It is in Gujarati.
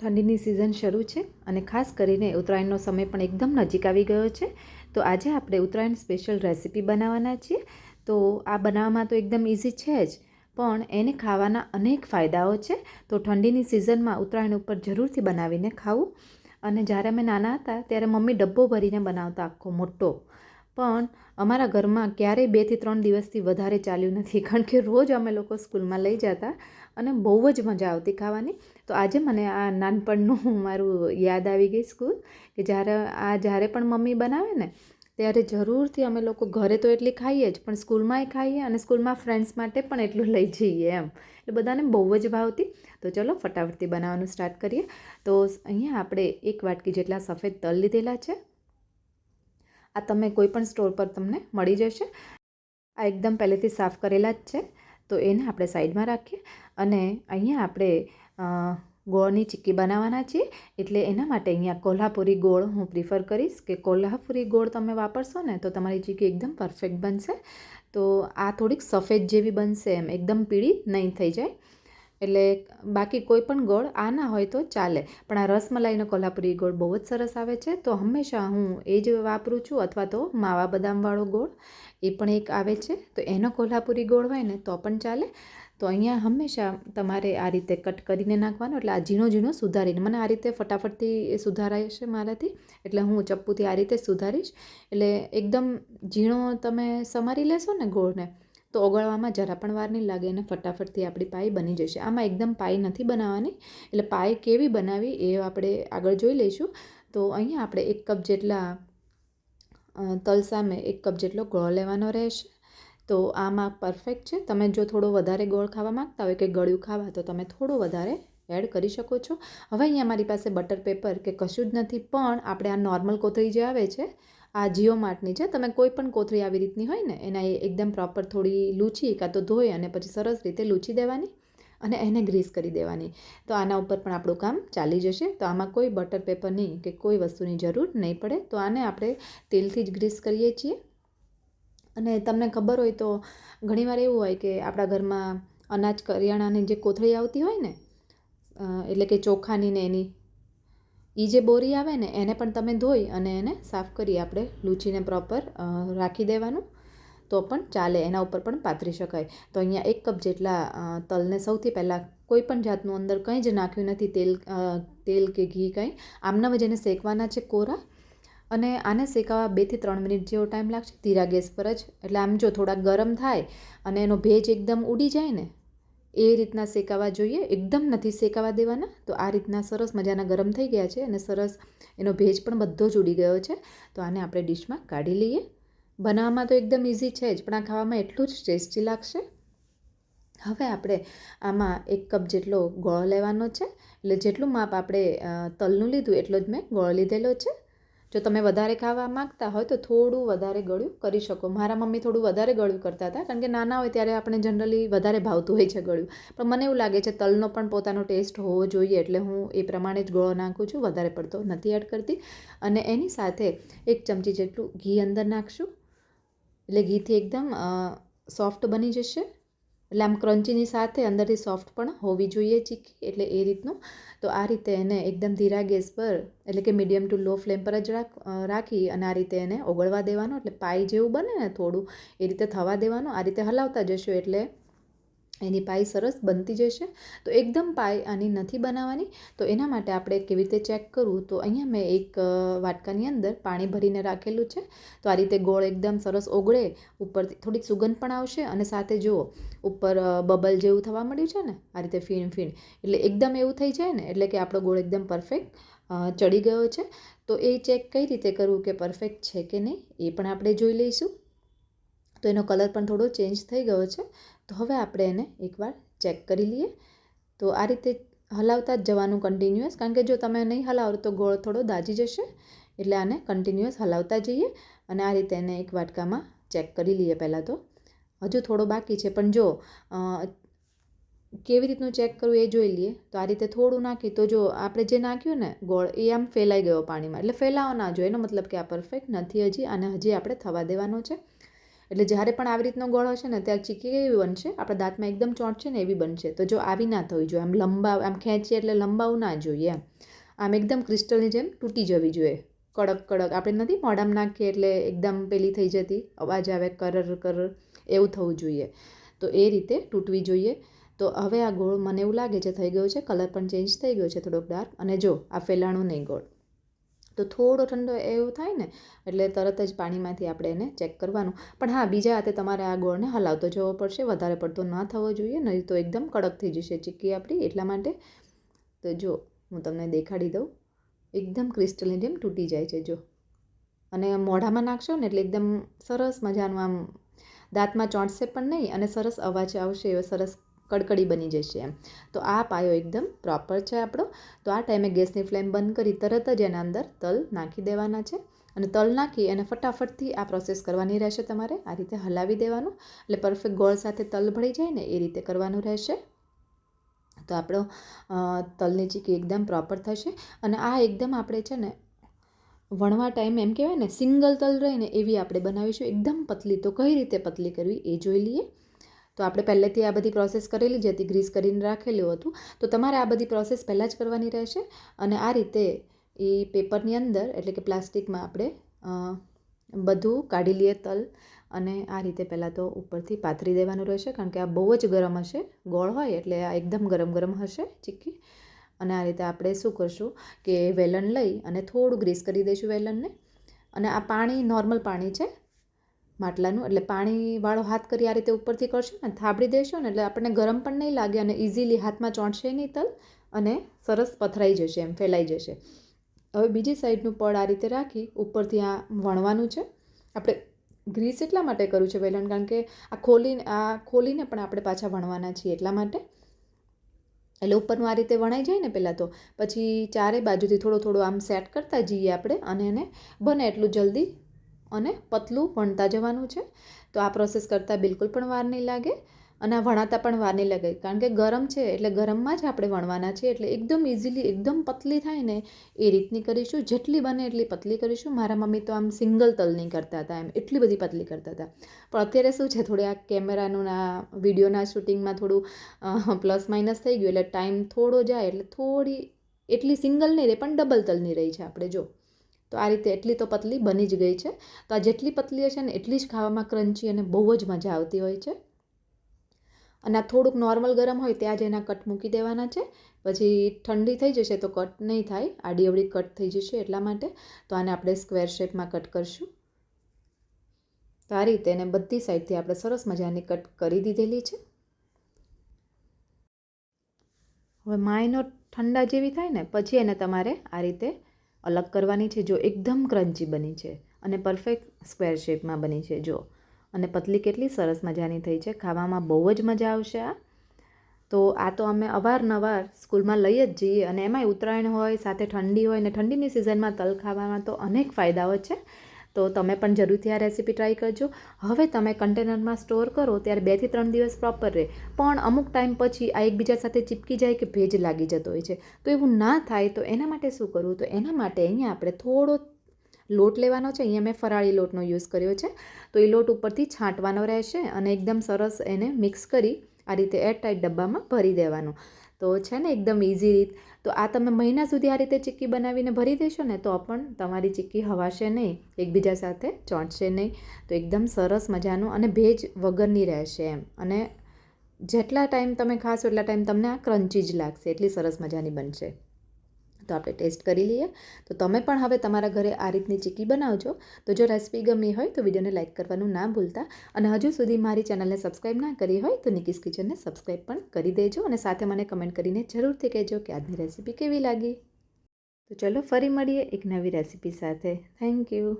ઠંડીની સિઝન શરૂ છે અને ખાસ કરીને ઉત્તરાયણનો સમય પણ એકદમ નજીક આવી ગયો છે. તો આજે આપણે ઉત્તરાયણ સ્પેશિયલ રેસીપી બનાવવાના છીએ. તો આ બનાવવામાં તો એકદમ ઇઝી છે જ, પણ એને ખાવાના અનેક ફાયદાઓ છે. તો ઠંડીની સિઝનમાં ઉત્તરાયણ ઉપર જરૂરથી બનાવીને ખાવું. અને જ્યારે અમે નાના હતા, ત્યારે મમ્મી ડબ્બો ભરીને બનાવતા આખો મોટો. પણ અમારા ઘરમાં ક્યારેય બેથી ત્રણ દિવસથી વધારે ચાલ્યું નથી, કારણ કે રોજ અમે લોકો સ્કૂલમાં લઈ જતા અને બહુ જ મજા આવતી ખાવાની. તો આજે મને આ નાનપણનું મારું યાદ આવી ગઈ સ્કૂલ, કે જ્યારે આ જ્યારે પણ મમ્મી બનાવે ને, ત્યારે જરૂરથી અમે લોકો ઘરે તો એટલી ખાઈએ જ, પણ સ્કૂલમાંય ખાઈએ અને સ્કૂલમાં ફ્રેન્ડ્સ માટે પણ એટલું લઈ જઈએ એમ. એટલે બધાને બહુ જ ભાવતી. તો ચલો ફટાફટથી બનાવવાનું સ્ટાર્ટ કરીએ. તો અહીંયા આપણે એક વાટકી જેટલા સફેદ તલ લીધેલા છે. આ તમે કોઈ પણ સ્ટોર પર તમને મળી જશે. આ એકદમ પહેલેથી સાફ કરેલા જ છે. તો એને આપણે સાઈડમાં રાખીએ. અને અહીંયા આપણે ગોળની ચીક્કી બનાવવાના છીએ એટલે એના માટે અહીંયા કોલ્હાપુરી ગોળ હું પ્રિફર કરીશ કે કોલ્હાપુરી ગોળ તમે વાપરશો ને તો તમારી ચીક્કી એકદમ પરફેક્ટ બનશે. તો આ થોડીક સફેદ જેવી બનશે એમ, એકદમ પીળી નહીં થઈ જાય. એટલે બાકી કોઈ પણ ગોળ આ ના હોય તો ચાલે. પણ આ રસમલાઈનો કોલ્હાપુરી ગોળ બહુ જ સરસ આવે છે. તો હંમેશા હું એ જ વાપરું છું અથવા તો માવા બદામવાળો ગોળ, એ પણ એક આવે છે. તો એનો કોલ્હાપુરી ગોળ હોય ને તો પણ ચાલે. તો અહીંયા હંમેશા તમારે આ રીતે કટ કરીને નાખવાનો, એટલે આ ઝીણો ઝીણો સુધારીને. મને આ રીતે ફટાફટથી સુધારાય છે મારાથી, એટલે હું ચપ્પુથી આ રીતે સુધારીશ. એટલે એકદમ ઝીણો તમે સમારી લેશો ને ગોળને, તો ઓગળવામાં જરા પણ વાર નહીં લાગે અને ફટાફટથી આપણી પાઈ બની જશે. આમાં એકદમ પાઈ નથી બનાવવાની, એટલે પાઈ કેવી બનાવી એ આપણે આગળ જોઈ લઈશું. તો અહીંયા આપણે એક કપ જેટલા તલ સામે એક કપ જેટલો ગોળ લેવાનો રહેશે. તો આમાં પરફેક્ટ છે. તમે જો થોડો વધારે ગોળ ખાવા માગતા હોય કે ગળ્યું ખાવા, તો તમે થોડો વધારે એડ કરી શકો છો. હવે અહીંયા મારી પાસે બટર પેપર કે કશું જ નથી, પણ આપણે આ નોર્મલ કોથળી જે આવે છે, આ જીઓ માર્ટની છે, તમે કોઈ પણ કોથળી આવી રીતની હોય ને, એના એકદમ પ્રોપર થોડી લૂછી કાં તો ધોઈ અને પછી સરસ રીતે લૂછી દેવાની અને એને ગ્રીસ કરી દેવાની. તો આના ઉપર પણ આપણું કામ ચાલી જશે. તો આમાં કોઈ બટર પેપરની કે કોઈ વસ્તુની જરૂર નહીં પડે. તો આને આપણે તેલથી જ ગ્રીસ કરીએ છીએ. અને તમને ખબર હોય તો ઘણીવાર એવું હોય કે આપણા ઘરમાં અનાજ કરિયાણાની જે કોથળી આવતી હોય ને એટલે કે ચોખાની ને એની એ જે બોરી આવે ને, એને પણ તમે ધોઈ અને એને સાફ કરી આપણે લૂછીને પ્રોપર રાખી દેવાનું. તો પણ ચાલે, એના ઉપર પણ પાથરી શકાય. તો અહીંયા એક કપ જેટલા તલને સૌથી પહેલાં કોઈ પણ જાતનું અંદર કંઈ જ નાખ્યું નથી, તેલ તેલ કે ઘી કંઈ. આમના એને શેકવાના છે કોરા અને આને શેકાવા બેથી ત્રણ મિનિટ જેવો ટાઈમ લાગશે. ધીરા ગેસ પર જ. એટલે આમ જો થોડા ગરમ થાય અને એનો ભેજ એકદમ ઉડી જાય ને, એ રીતના શેકાવા જોઈએ. એકદમ નથી શેકાવા દેવાના. તો આ રીતના સરસ મજાના ગરમ થઈ ગયા છે અને સરસ એનો ભેજ પણ બધો જ ઉડી ગયો છે. તો આને આપણે ડીશમાં કાઢી લઈએ. બનાવવામાં તો એકદમ ઇઝી છે જ, પણ આ ખાવામાં એટલું જ ટેસ્ટી લાગશે. હવે આપણે આમાં એક કપ જેટલો ગોળો લેવાનો છે. એટલે જેટલું માપ આપણે તલનું લીધું એટલો જ મેં ગોળો લીધેલો છે. જો તમે વધારે ખાવા માગતા હોય તો થોડું વધારે ગળ્યું કરી શકો. મારા મમ્મી થોડું વધારે ગળ્યું કરતા હતા, કારણ કે નાના હોય ત્યારે આપણે જનરલી વધારે ભાવતું હોય છે ગળ્યું. પણ મને એવું લાગે છે તલનો પણ પોતાનો ટેસ્ટ હોવો જોઈએ, એટલે હું એ પ્રમાણે જ ગોળો નાખું છું, વધારે પડતો નથી એડ કરતી. અને એની સાથે એક ચમચી જેટલું ઘી અંદર નાખશું. એટલે ઘીથી એકદમ સોફ્ટ બની જશે. એટલે આમ ક્રન્ચીની સાથે અંદરથી સોફ્ટ પણ હોવી જોઈએ ચીક્કી એટલે એ રીતનું. તો આ રીતે એને એકદમ ધીરા ગેસ પર, એટલે કે મીડિયમ ટુ લો ફ્લેમ પર જ રાખી અને આ રીતે એને ઓગળવા દેવાનો, એટલે પાઈ જેવું બને ને થોડું, એ રીતે થવા દેવાનું, આ રીતે હલાવતા જશો એટલે એની પાઈ સરસ બનતી જશે. તો એકદમ પાઈ આની નથી બનાવવાની. તો એના માટે આપણે કેવી રીતે ચેક કરવું? તો અહીંયા મેં એક વાટકાની અંદર પાણી ભરીને રાખેલું છે. તો આ રીતે ગોળ એકદમ સરસ ઓગળે, ઉપરથી થોડીક સુગંધ પણ આવશે અને સાથે જુઓ, ઉપર બબલ જેવું થવા મળ્યું છે ને, આ રીતે ફીણ ફીણ. એટલે એકદમ એવું થઈ જાય ને, એટલે કે આપણો ગોળ એકદમ પરફેક્ટ ચડી ગયો છે. તો એ ચેક કઈ રીતે કરવું કે પરફેક્ટ છે કે નહીં, એ પણ આપણે જોઈ લઈશું. તો એનો કલર પણ થોડો ચેન્જ થઈ ગયો છે. તો હવે આપણે એને એકવાર ચેક કરી લઈએ. તો આ રીતે હલાવતા જ જવાનું કન્ટિન્યુઅસ કારણ કે જો તમે નહીં હલાવો તો ગોળ થોડો દાજી જશે. એટલે આને કન્ટિન્યુઅસ હલાવતા જઈએ અને આ રીતે એને એક વાટકામાં ચેક કરી લઈએ પહેલાં તો. હજુ થોડો બાકી છે, પણ જો કેવી રીતનું ચેક કરવું એ જોઈ લઈએ. તો આ રીતે થોડું નાખી, તો જો આપણે જે નાખ્યું ને ગોળ, એ આમ ફેલાઈ ગયો પાણીમાં. એટલે ફેલાવો ના જોઈએ એનો મતલબ કે આ પરફેક્ટ નથી હજી અને હજી આપણે થવા દેવાનો છે. એટલે જ્યારે પણ આવી રીતનો ગોળ હશે ને, ત્યારે ચીકી કેવી બનશે? આપણા દાંતમાં એકદમ ચોંટશે ને, એવી બનશે. તો જો આવી ના થવી જોઈએ, આમ લંબા આમ ખેંચીએ એટલે લંબાવું ના જોઈએ એમ. આમ એકદમ ક્રિસ્ટલની જેમ તૂટી જવી જોઈએ. કડક કડક. આપણે નથી મોઢામાં નાખીએ એટલે એકદમ પેલી થઈ જતી, અવાજ આવે, કરર કરર, એવું થવું જોઈએ. તો એ રીતે તૂટવી જોઈએ. તો હવે આ ગોળ મને એવું લાગે છે, થઈ ગયો છે, કલર પણ ચેન્જ થઈ ગયો છે થોડોક ડાર્ક અને જો, આ ફેલાણું નહીં ગોળ. તો થોડો ઠંડો એવું થાય ને, એટલે તરત જ પાણીમાંથી આપણે એને ચેક કરવાનું. પણ હા, બીજા હાથે તમારે આ ગોળને હલાવતો જવો પડશે, વધારે પડતો ન થવો જોઈએ, નહીં તો એકદમ કડક થઈ જશે ચીક્કી આપણી, એટલા માટે તો જો, હું તમને દેખાડી દઉં. એકદમ ક્રિસ્ટલની જેમ તૂટી જાય છે, જો. અને મોઢામાં નાખશો ને એટલે એકદમ સરસ મજાનું આમ, દાંતમાં ચોંટશે પણ નહીં અને સરસ અવાજ આવશે, એવો સરસ કડકડી બની જશે એમ. તો આ પાયો એકદમ પ્રોપર છે આપણો. તો આ ટાઈમે ગેસની ફ્લેમ બંધ કરી તરત જ એના અંદર તલ નાખી દેવાના છે. અને તલ નાખી અને ફટાફટથી આ પ્રોસેસ કરવાની રહેશે તમારે. આ રીતે હલાવી દેવાનું. એટલે પરફેક્ટ ગોળ સાથે તલ ભળી જાય ને એ રીતે કરવાનું રહેશે. તો આપણો તલની ચીકી એકદમ પ્રોપર થશે. અને આ એકદમ આપણે છે ને વણવા ટાઈમે એમ કહેવાય ને, સિંગલ તલ રહે ને એવી આપણે બનાવીશું. એકદમ પતલી. તો કઈ રીતે પતલી કરવી એ જોઈ લઈએ. તો આપણે પહેલેથી આ બધી પ્રોસેસ કરેલી જ હતી ગ્રીસ કરીને રાખેલું હતું. તો તમારે આ બધી પ્રોસેસ પહેલાં જ કરવાની રહેશે. અને આ રીતે એ પેપરની અંદર, એટલે કે પ્લાસ્ટિકમાં આપણે બધું કાઢી લઈએ તલ, અને આ રીતે પહેલાં તો ઉપરથી પાથરી દેવાનું રહેશે, કારણ કે આ બહુ જ ગરમ હશે. ગોળ હોય એટલે આ એકદમ ગરમ ગરમ હશે, ચીક્કી. અને આ રીતે આપણે શું કરશું કે વેલણ લઈ અને થોડું ગ્રીસ કરી દઈશું વેલણને. અને આ પાણી નોર્મલ પાણી છે માટલાનું, એટલે પાણીવાળો હાથ કરી આ રીતે ઉપરથી કરશો ને, થાબડી દેશો ને, એટલે આપણને ગરમ પણ નહીં લાગે અને ઇઝીલી હાથમાં ચોંટશે નહીં તલ અને સરસ પથરાઈ જશે, એમ ફેલાઈ જશે. હવે બીજી સાઈડનું પડ આ રીતે રાખી ઉપરથી આ વણવાનું છે. આપણે ગ્રીસ એટલા માટે કરું છે વેલણ, કારણ કે આ ખોલીને આ ખોલીને પણ આપણે પાછા વણવાના છીએ એટલા માટે. એટલે ઉપરનું આ રીતે વણાઈ જાય ને પહેલાં તો, પછી ચારે બાજુથી થોડો થોડો આમ સેટ કરતા જઈએ આપણે અને એને બને એટલું જલ્દી અને પતલું વણતા જવાનું છે. તો આ પ્રોસેસ કરતાં બિલકુલ પણ વાર નહીં લાગે અને આ વણાતા પણ વાર નહીં લાગે. કારણ કે ગરમ છે એટલે ગરમમાં જ આપણે વણવાના છે એટલે એકદમ ઇઝીલી એકદમ પતલી થાય ને એ રીતની કરીશું. જેટલી બને એટલી પતલી કરીશું. મારા મમ્મી તો આમ સિંગલ તલની કરતા હતા. એમ એટલી બધી પતલી કરતા હતા. પણ અત્યારે શું છે, થોડી આ કેમેરાનું આ વિડીયોના શૂટિંગમાં થોડું પ્લસ માઇનસ થઈ ગયું. એટલે ટાઈમ થોડો જાય એટલે થોડી, એટલી સિંગલ નહીં રહે, પણ ડબલ તલની રહી છે આપણે, જો. તો આ રીતે એટલી તો પતલી બની જ ગઈ છે. તો આ જેટલી પતલી હશે ને એટલી જ ખાવામાં ક્રન્ચી અને બહુ જ મજા આવતી હોય છે. અને આ થોડુંક નોર્મલ ગરમ હોય ત્યાં જ એના કટ મૂકી દેવાના છે. પછી ઠંડી થઈ જશે તો કટ નહીં થાય. આડી અવડી કટ થઈ જશે એટલા માટે. તો આને આપણે સ્ક્વેર શેપમાં કટ કરશું. તો આ રીતે એને બધી સાઈડથી આપણે સરસ મજાની કટ કરી દીધેલી છે. હવે માયનો ઠંડા જેવી થાય ને, પછી એને તમારે આ રીતે અલગ કરવાની છે, જો એકદમ ક્રન્ચી બની છે અને પરફેક્ટ સ્ક્વેર શેપમાં બની છે, જો. અને પતલી કેટલી સરસ મજાની થઈ છે, ખાવામાં બહુ જ મજા આવશે આ. તો આ તો અમે અવારનવાર સ્કૂલમાં લઈ જ જઈએ અને એમાંય ઉત્તરાયણ હોય, સાથે ઠંડી હોય ને ઠંડીની સિઝનમાં તલ ખાવામાં તો અનેક ફાયદાઓ છે. તો તમે પણ જરૂરથી આ રેસીપી ટ્રાય કરજો. હવે તમે કન્ટેનરમાં સ્ટોર કરો, ત્યારે બેથી ત્રણ દિવસ પ્રોપર રહે. પણ અમુક ટાઈમ પછી આ એકબીજા સાથે ચીપકી જાય કે ભેજ લાગી જતો હોય છે. તો એવું ના થાય તો એના માટે શું કરવું? તો એના માટે અહીંયા આપણે થોડો લોટ લેવાનો છે. અહીંયા મેં ફરાળી લોટનો યુઝ કર્યો છે. તો એ લોટ ઉપરથી છાંટવાનો રહેશે અને એકદમ સરસ એને મિક્સ કરી આ રીતે એરટાઈટ ડબ્બામાં ભરી દેવાનું. તો છે ને એકદમ ઇઝી રીત. તો આ તમે મહિના સુધી આ રીતે ચીક્કી બનાવીને ભરી દેશો ને તો પણ તમારી ચીક્કી હવાશે નહીં, એકબીજા સાથે ચોંટશે નહીં. તો એકદમ સરસ મજાનું અને ભેજ વગરની રહેશે એમ. અને જેટલા ટાઈમ તમે ખાશો એટલા ટાઈમ તમને આ ક્રન્ચી જ લાગશે, એટલી સરસ મજાની બનશે. તો આપણે ટેસ્ટ કરી લઈએ. તો તમે પણ હવે તમારા ઘરે આ રીતની ચીકી બનાવજો. તો જો રેસીપી ગમી હોય તો વિડીયોને લાઇક કરવાનું ના ભૂલતા. અને હજુ સુધી મારી ચેનલને સબસ્ક્રાઈબ ના કરી હોય તો નિકીસ કિચનને સબસ્ક્રાઈબ પણ કરી દેજો. અને સાથે મને કમેન્ટ કરીને જરૂરથી કહેજો કે આજની રેસીપી કેવી લાગી. તો ચલો ફરી મળીએ એક નવી રેસીપી સાથે. Thank you.